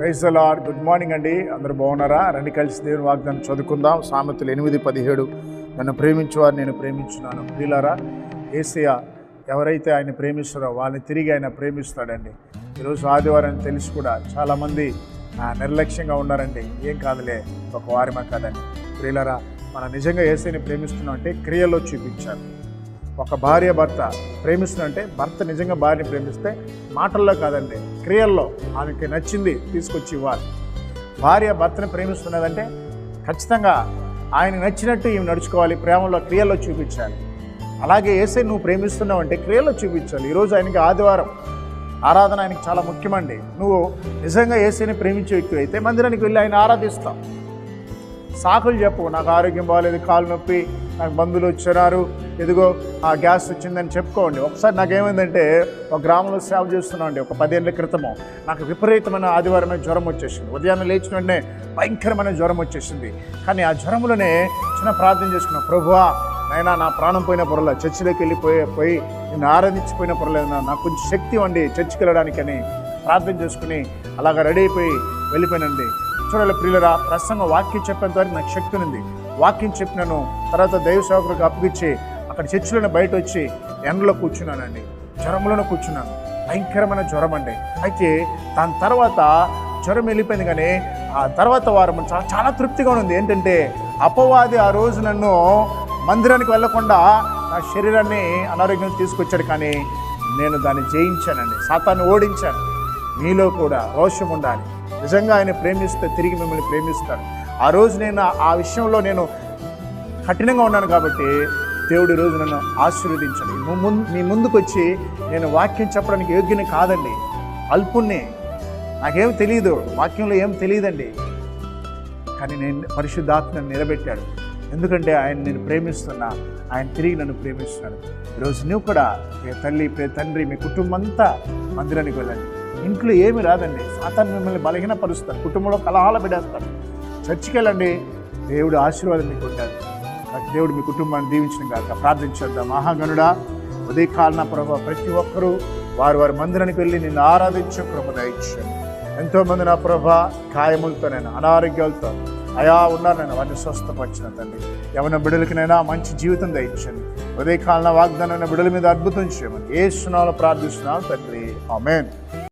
Praise good morning అండి. అందరూ బాగున్నారా? రండి కలిసి దేవుని వాగ్దానం చదువుకుందాం. సామెతలు ఎనిమిది పదిహేడు. నన్ను ప్రేమించేవారు నేను ప్రేమించున్నాను. ప్రియులారా ఏసయ్య ఎవరైతే ఆయన ప్రేమిస్తారో వాళ్ళని తిరిగి ఆయన ప్రేమిస్తాడండి. ఈరోజు ఆదివారం తెలిసి కూడా చాలామంది నిర్లక్ష్యంగా ఉన్నారండి. ఏం కాదులే ఒక వారమే కాదండి. ప్రియులరా మనం నిజంగా ఏసైని ప్రేమిస్తున్నాం అంటే క్రియల్లో చూపించాలి. ఒక భార్య భర్త ప్రేమిస్తున్నంటే భర్త నిజంగా భార్యని ప్రేమిస్తే మాటల్లో కాదండి క్రియల్లో ఆమెకి నచ్చింది తీసుకొచ్చి ఇవ్వాలి. భార్య భర్తని ప్రేమిస్తున్నదంటే ఖచ్చితంగా ఆయన నచ్చినట్టు ఈమె నడుచుకోవాలి ప్రేమలో క్రియల్లో చూపించాలి. అలాగే ఏసై నువ్వు ప్రేమిస్తున్నావు అంటే క్రియల్లో చూపించాలి. ఈరోజు ఆయనకి ఆదివారం ఆరాధన ఆయనకి చాలా ముఖ్యమండి. నువ్వు నిజంగా ఏసైని ప్రేమించే వ్యక్తి అయితే మందిరానికి వెళ్ళి ఆయన ఆరాధిస్తావు. సాకులు చెప్పు నాకు ఆరోగ్యం బాగాలేదు కాలు నొప్పి నాకు బంధువులు వచ్చారు. ఎదుగో ఆ గ్యాస్ వచ్చిందని చెప్పుకోండి. ఒకసారి నాకేమైందంటే ఒక గ్రామంలో సేవ చేస్తున్నామండి ఒక పదేళ్ళ క్రితము. నాకు విపరీతమైన ఆదివారమైన జ్వరం వచ్చేసింది. ఉదయాన్నే లేచిన వెంటనే భయంకరమైన జ్వరం వచ్చేసింది. కానీ ఆ జ్వరంలోనే చిన్న ప్రార్థన చేసుకున్నాను ప్రభువా నైనా నా ప్రాణం పోయిన పొరల చర్చిలోకి వెళ్ళిపోయి పోయి నేను ఆరాధించిపోయిన పొరలేదు నాకు కొంచెం శక్తి వండి చర్చికి వెళ్ళడానికని ప్రార్థన చేసుకుని అలాగ రెడీ అయిపోయి వెళ్ళిపోయినండి. చూడాలి ప్రియులరా ప్రసంగ వాక్యం చెప్పేంత వరకు నాకు శక్తి ఉంది వాక్యం చెప్పినాను. తర్వాత దైవ సేవకులకు అప్పగించి అక్కడ చర్చిలోనే బయట వచ్చి ఎండలో కూర్చున్నానండి. జ్వరంలోనే కూర్చున్నాను. భయంకరమైన జ్వరం అండి. అయితే దాని తర్వాత జ్వరం వెళ్ళిపోయింది కానీ ఆ తర్వాత వారం చాలా చాలా తృప్తిగా ఉంది. ఏంటంటే అపవాది ఆ రోజు నన్ను మందిరానికి వెళ్ళకుండా నా శరీరాన్ని అనారోగ్యం తీసుకొచ్చాడు కానీ నేను దాన్ని జయించానండి. సాతాన్ని ఓడించాను. మీలో కూడా రోషం ఉండాలి. నిజంగా ఆయన ప్రేమిస్తే తిరిగి మిమ్మల్ని ప్రేమిస్తాడు. ఆ రోజు నేను ఆ- విషయంలో నేను కఠినంగా ఉన్నాను కాబట్టి దేవుడు ఈరోజు రోజు నన్ను ఆశీర్వదించండి. మీ ముందుకు వచ్చి నేను వాక్యం చెప్పడానికి యోగ్యని కాదండి. అల్పుణ్ణి. నాకేం తెలియదు వాక్యంలో ఏం తెలియదండి కానీ నేను పరిశుద్ధాత్మను నిలబెట్టాడు. ఎందుకంటే ఆయన నేను ప్రేమిస్తున్నా ఆయన తిరిగి నన్ను ప్రేమిస్తున్నాడు. ఈరోజు నువ్వు కూడా మీ తల్లి మీ తండ్రి మీ కుటుంబం అంతా మందిరానికి వెళ్ళండి. ఇంట్లో ఏమి రాదండి. సాతాను మిమ్మల్ని బలహీనపరుస్తారు. కుటుంబంలో కలహాలు పెడేస్తారు చర్చికి వెళ్ళండి. దేవుడు ఆశీర్వాదం మీకు ఉంటారు దేవుడు మీ కుటుంబాన్ని దీవించిన కాక ప్రార్థించేద్దాం మహాగణుడా ఉదయకాలన ప్రభావ ప్రతి ఒక్కరూ వారు వారి మందిరానికి వెళ్ళి నిన్ను ఆరాధించే ప్రభు దయచేయండి. ఎంతోమంది నా ప్రభ గాయములతో నేను అనారోగ్యాలతో అయా ఉన్నారు నేను వారిని స్వస్థపరిచిన తండ్రి. యవన బిడ్డలకినైనా మంచి జీవితం దయచండి ఉదయకాలన వాగ్దానమైన బిడ్డల మీద అద్భుతం చేయమని ఏ సునాలు ప్రార్థిస్తున్నాను తండ్రి. ఆమెన్.